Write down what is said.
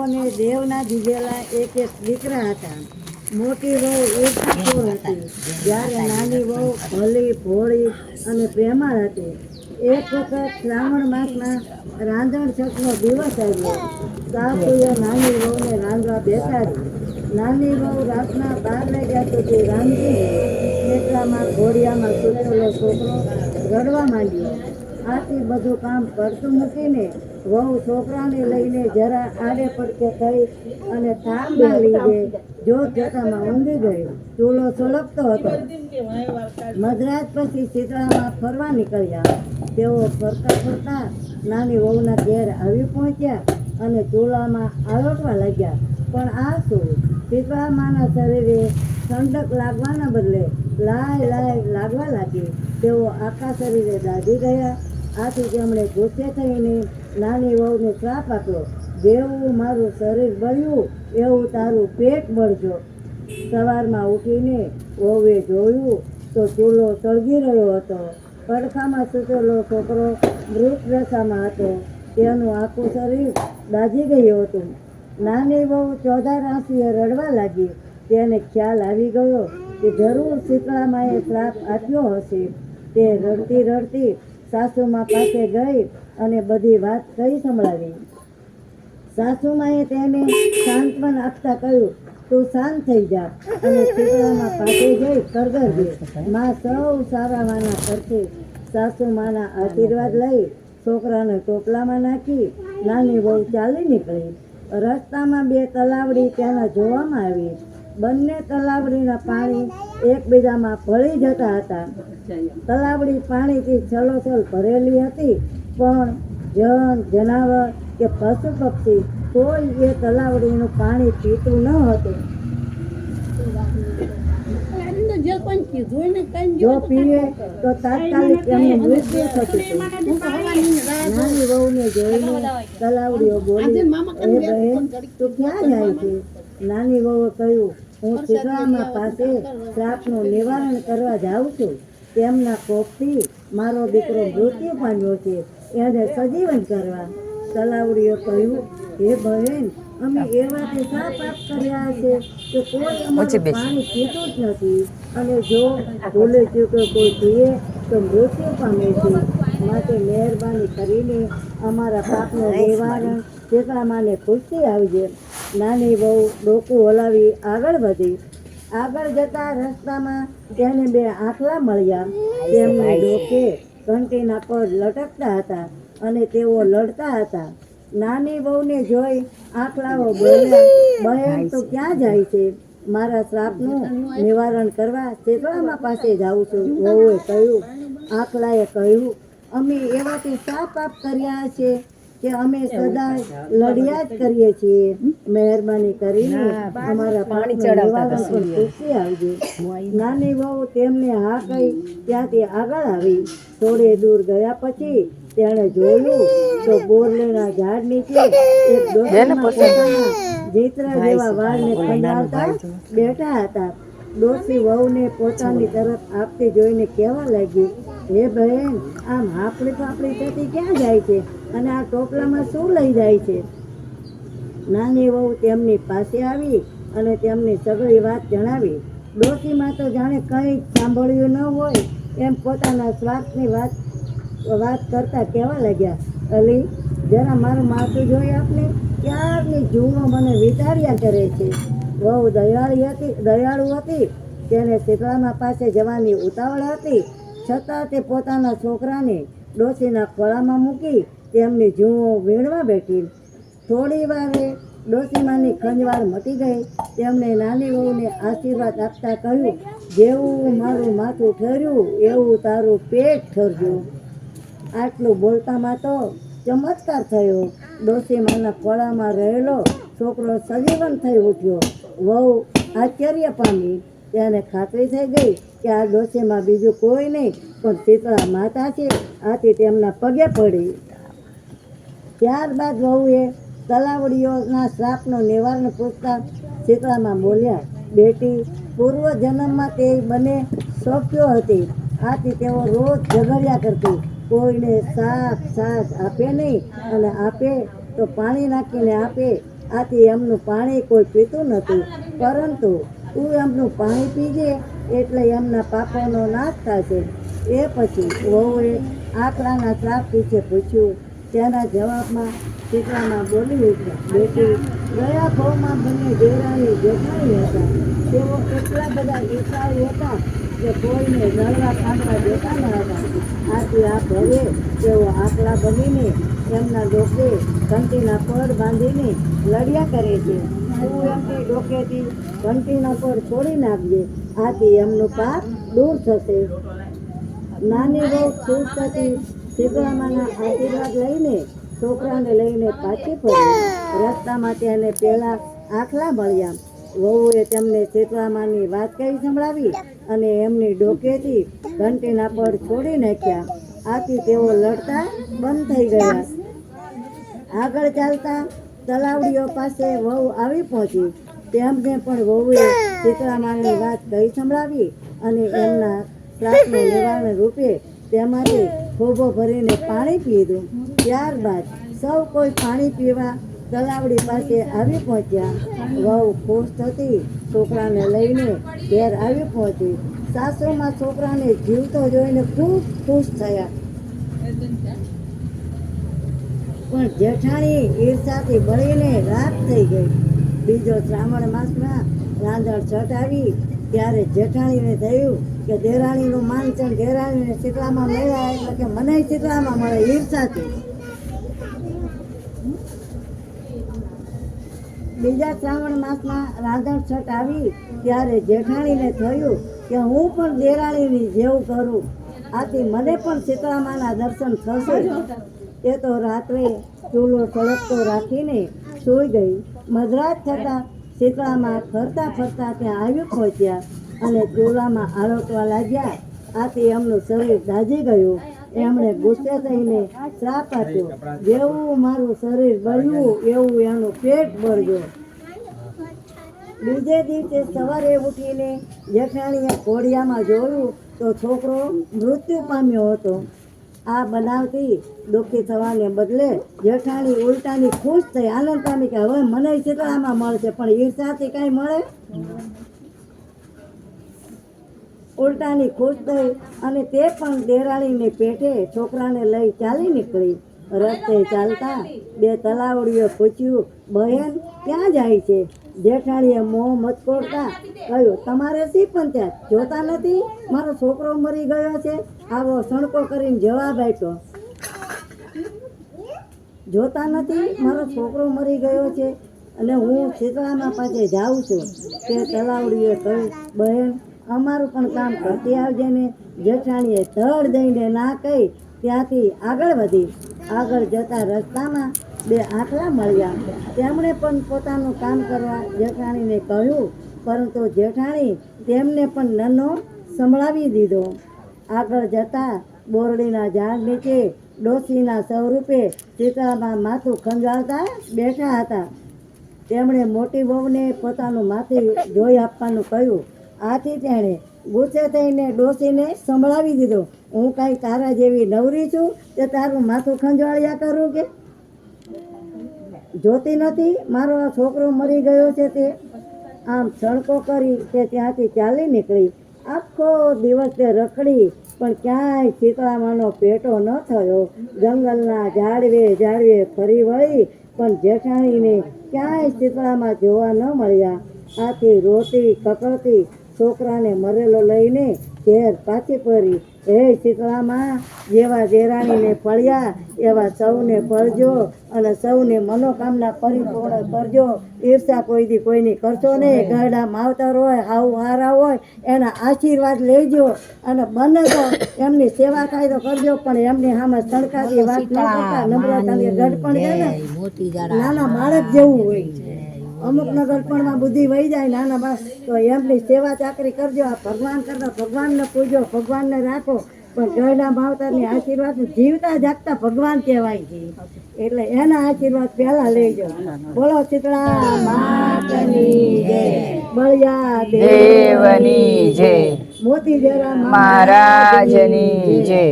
વહુઓને દેવના દીધેલા એક એક દીકરા હતા. મોટી વહુ ઈર્ષાખોર હતી. જ્યારે નાની વહુ ભલી, ભોળી અને પ્રેમાળ હતી. એક વખત શ્રાવણ માસમાં રાંધણ છઠનો દિવસ આવ્યો. સાસુએ નાની વહુને રાંધવા બેસાડી. નાની વહુ રાતના બાર વાગ્યા સુધી રાંધી એટલામાં ઘોડિયામાં સૂતેલો છોકરો રડવા માંડ્યો. આથી બધું કામ કરતું મૂકીને વહુ છોકરાને લઈને જરા આડે પડકે થઈ અને થાકના લીધે જોત જતામાં ઊંઘી ગઈ. ચૂલો સળગતો હતો. મધરાત પછી શીતળામાં ફરવા નીકળ્યા. તેઓ ફરતા ફરતા નાની વહુના ઘેર આવી પહોંચ્યા અને ચૂલામાં આલોટવા લાગ્યા. પણ આ શું? શીતળામાના શરીરે ઠંડક લાગવાના બદલે લાય લાય લાગવા લાગી. તેઓ આખા શરીરે દાઝી ગયા. આથી તેમણે ગુસ્સે થઈને નાની વહુને શ્રાપ આપ્યો જેવું મારું શરીર બળ્યું એવું તારું પેટ બળજો સવારમાં ઉઠીને વહુએ જોયું તો ચૂલો સળગી રહ્યો હતો. પડખામાં સૂતેલો છોકરો મૃત દશામાં હતો. તેનું આખું શરીર દાઝી ગયું હતું. નાની વહુ ચોધા આંસીએ રડવા લાગી. તેને ખ્યાલ આવી ગયો કે જરૂર શીતળામાએ શ્રાપ આપ્યો હશે. તે રડતી રડતી સાસુમાં પાસે ગઈ અને બધી વાત કહી સંભળાવી. સાસુમાએ તેને સાંત્વન આપતા કહ્યું, તું શાંત થઈ જા અને છોકરામાં પાસે જઈ કરગરજે માં સૌ સારા માના કરશે સાસુ માના આશીર્વાદ લઈ છોકરાને ટોપલામાં નાખી નાની બહુ ચાલી નીકળી. રસ્તામાં બે તલાવડી ત્યાંના જોવામાં આવી. બંને તલાવડીના પાણી એકબીજામાં ભળી જતા હતા. તલાવડી પાણીથી છલોછલ ભરેલી હતી. પણ જન જનાવર કે પશુ પક્ષી કોઈ એ તલાવડીનું પાણી પીતું ન હતું. જો પીએ તો તાત્કાલિક એમનું મૃત્યુ થતું નાની વહુને જોઈને તલાવડીઓ બોલી એ બહેન તું ક્યાં જાય છે? નાની વહુએ કહ્યું હું શીતળામાં પાસે શ્રાપનું નિવારણ કરવા જાઉં છું. તેમના કોપથી મારો દીકરો મૃત્યુ પામ્યો છે. એને સજીવન કરવા. તલાવડીએ કહ્યું હે બહેન અમે એવા તે શા પાપ કર્યા છે કે કોઈ અમારું પાણી પીતું જ નથી. અને જો ભૂલે ચૂકે કોઈ જોઈએ તો મૃત્યુ પામે છે. માટે મહેરબાની કરીને અમારા પાપનું નિવારણ શીતળામાને ખુશી આવજે. નાની બહુ ડોકું હલાવી આગળ વધી. આગળ જતા રસ્તામાં તેને બે આંખલા મળ્યા. તેમને ડોકે ઘંટીના પગ લટકતા હતા અને તેઓ લડતા હતા. નાની બહુને જોઈ આખલાઓ બોલ્યા, બહેન, તો ક્યાં જાય છે? મારા શ્રાપનું નિવારણ કરવા શેતળામાં પાસે જાઉં છું. વહુએ કહ્યું, આખલાએ કહ્યું, અમે એવાથી શા પાપ કર્યા છે. કે અમે સદા લડ્યા જ કરીએ છીએ મહેરબાની કરીને અમારા પાણી પર ખુશી આવજે. નાની વહુ તેમને હા કહી ત્યાંથી આગળ આવી. થોડે દૂર ગયા પછી તેણે જોયું તો બોરલેના ઝાડ નીચે એક પોતાના જીતરા જેવા વાળને ખંડાવતા બેઠા હતા. ડોશી વહુને પોતાની તરફ આપતી જોઈને કહેવા લાગી હે બહેન આમ હાફળી ફાફડી થતી ક્યાં જાય છે? અને આ ટોપલામાં શું લઈ જાય છે? નાની વહુ તેમની પાસે આવી અને તેમની સગળી વાત જણાવી. ડોશીમાં તો જાણે કંઈ સાંભળ્યું ન હોય એમ પોતાના સ્વાર્થની વાત વાત કરતા કહેવા લાગ્યા. અલી, જરા મારું માથું જોઈ આપને? ક્યારની જૂનો મને વિચાર્યા કરે છે? વહુ દયાળી હતી, દયાળુ હતી. તેને શીતળામા પાસે જવાની ઉતાવળ હતી. છતાં તે પોતાના છોકરાને ડોશીના ખોળામાં મૂકી તેમની જુઓ વીણવા બેઠી. થોડી વારે ડોસીમાની ખંજવાળ મટી ગઈ. તેમણે નાની વહુને આશીર્વાદ આપતા કહ્યું, જેવું મારું માથું ઠર્યું, એવું તારું પેટ ઠર્યું. આટલું બોલતામાં તો ચમત્કાર થયો. ડોસીમાના ખોળામાં રહેલો છોકરો સજીવન થઈ ઉઠ્યો. વહુ આશ્ચર્ય પામી. તેને ખાતરી થઈ ગઈ કે આ ડોસીમાં બીજું કોઈ નહીં, પણ શીતળા માતા છે. આથી તેમના પગે પડી. ત્યારબાદ વહુએ તલાવડીઓના શ્રાપનો નિવારણ પૂછતા શીતળામાં બોલ્યા, બેટી પૂર્વ જન્મમાં તે બંને સોંપ્યો હતી. આથી તેઓ રોજ ઝઘડ્યા કરતી. કોઈને શાક શાક આપે નહીં અને આપે તો પાણી નાખીને આપે. આથી એમનું પાણી કોઈ પીતું નથી પરંતુ તું એમનું પાણી પીજે એટલે એમના પાપોનો નાશ થશે. એ પછી વહુએ આકડાના શ્રાપ વિશે પૂછ્યું તેના જવાબમાં શીતળામાં બોલી ઉઠ્યા. બેટી, ગયા ભાવમાં બંને દેરાણી જેઠાણી હતા. તેઓ એટલા બધા ઈચ્છાઓ હતા કે કોઈને લડવા ખાંડવા દેતા ન હતા. આથી આ ભવે તેઓ આકડા બનીને એમના ડોકે ઘંટીના પડ બાંધીને લડ્યા કરે છે. તું એમની ડોકેથી ઘંટીના પડ છોડી નાખજે. આથી એમનું પાપ દૂર થશે. નાની બહુ ખુશ થતી શીતળામાના આશીર્વાદ લઈને છોકરાને લઈને પાછી ફરી રસ્તામાં તેને પહેલા આખલા મળ્યા. વહુએ તેમને શીતળામાની વાત કહી સંભળાવી અને એમની ડોકેથી ઘંટીના પર છોડી નાખ્યા. આથી તેઓ લડતા બંધ થઈ ગયા. આગળ ચાલતા તલાવડીઓ પાસે વહુ આવી પહોંચી. તેમને પણ વહુએ શીતળામાની વાત કહી સંભળાવી અને એમના શ્રાપનું નિવારણ રૂપે તેમાંથી ખોબો ભરીને પાણી પીધું. ત્યારબાદ સૌ કોઈ પાણી પીવા તલાવડી પાસે આવી પહોંચ્યા. વહુ ખુશ થતી છોકરાને લઈને ઘેર આવી પહોંચી. સાસુમાં છોકરાને જીવતો જોઈને ખૂબ ખુશ થયા. પણ જેઠાણી ઈર્ષાથી બળીને રાત થઈ ગઈ. બીજો શ્રાવણ માસમાં રાંધણ છઠ આવી. ત્યારે જેઠાણીને થયું કે દેરાણીનું માનચંદ દેરાણીને શીતળામાં મળ્યા એટલે કે મને શીતળામાં મળે, ઈર્ષાથી. બીજા શ્રાવણ માસમાં રાંધણ છઠ આવી ત્યારે જેઠાણીને થયું કે હું પણ દેરાણીની જેવું કરું. આથી મને પણ શીતળામાના દર્શન થશે. એ તો રાત્રે ચૂલો સળગતો રાખીને સૂઈ ગઈ. મધરાત થતાં શીતળામાં ફરતા ફરતા ત્યાં આવી પહોંચ્યા અને ચોલામાં આળોટવા લાગ્યા. આથી એમનું શરીર દાજી ગયું. એમણે ગુસ્સે થઈને શ્રાપ આપ્યો. જેવું મારું શરીર બળ્યું, એવું એનું પેટ બળ્યું. બીજે દિવસે સવારે ઉઠીને જેઠાણીએ ઘોડિયામાં જોયું તો છોકરો મૃત્યુ પામ્યો હતો. આ બનાવતી દુઃખી થવાને બદલે જેઠાણી ઉલટાની ખુશ થઈ આનંદ પામી કે હવે મને શીતળામાં મળશે, પણ ઈર્ષાથી કાંઈ મળે? ઉલટાની ખુશ થઈ અને તે પણ દેરાણીને પેટે છોકરાને લઈ ચાલી નીકળી. રસ્તે ચાલતા બે તલાવડીઓ પૂછ્યું, બહેન, ક્યાં જાય છે? જેઠાણીએ મોં મચકોડતા કહ્યું, તમારે શી પંચાયત? જોતા નથી? મારો છોકરો મરી ગયો છે. આવો સણકો કરીને જવાબ આપ્યો, જોતા નથી? મારો છોકરો મરી ગયો છે અને હું શીતળામાં પાસે જાઉં છું. તે તલાવડીએ કહ્યું, બહેન, અમારું પણ કામ કરતી આવજે ને. જેઠાણીએ ધડ દઈને ના કહી ત્યાંથી આગળ વધી. આગળ જતા રસ્તામાં બે આંકડા મળ્યા. તેમણે પણ પોતાનું કામ કરવા જેઠાણીને કહ્યું, પરંતુ જેઠાણી તેમને પણ નનો સંભળાવી દીધો. આગળ જતા બોરડીના ઝાડ નીચે ડોસીના સ્વરૂપે સીતામાં માથું ખંજાળતા બેઠા હતા. તેમણે મોટી વહુને પોતાનું માથું જોઈ આપવાનું કહ્યું. આથી તેણે ગુસ્સે થઈને ડોસીને સંભળાવી દીધો. હું કાંઈ તારા જેવી નવરી છું તે તારું માથું ખંજવાળ્યા કરું કે? જોતી નથી, મારો આ છોકરો મરી ગયો છે તે. આમ સણકો કરી તે ત્યાંથી ચાલી નીકળી. આખો દિવસ તે રખડી, પણ ક્યાંય શીતળામાનો પેટો ન થયો. જંગલના ઝાડવે ઝાડવે ફરી વળી, પણ જેઠાણીને ક્યાંય શીતળામાં જોવા ન મળ્યા. આથી રોતી કકળતી છોકરાને મરેલો લઈને ઘેર પાછી ફરી. હે શીતળામાં જેવા દેરાણીને ફળ્યા એવા સૌને ફળજો અને સૌને મનોકામના પરિપૂર્ણ કરજો. ઈર્ષા કોઈથી કોઈની કરશો નહીં. ગરડા માવતર હોય હાવ હારા હોય એના આશીર્વાદ લેજો અને બને તો એમની સેવા કાયદો કરજો પણ એમની સામે સણકાથી વાત ન કરતા. નમ્રતાની ગઢપણ છે નાના બાળક જેવું હોય. અમુક નગરપણમાં બુદ્ધિ વહી જાય નાના બાળક તો એમની સેવા ચાકરી કરજો આ ભગવાન કરતા ભગવાનને પૂજો ભગવાનને રાખો. પણ ગયડા માવતરની આશીર્વાદ જીવતા જાગતા ભગવાન કહેવાય છે. એટલે એના આશીર્વાદ પહેલા લેજો. બોલો શીતળા માતની જય. બળિયા દેવની જય. મોતી જરા મહારાજની જય.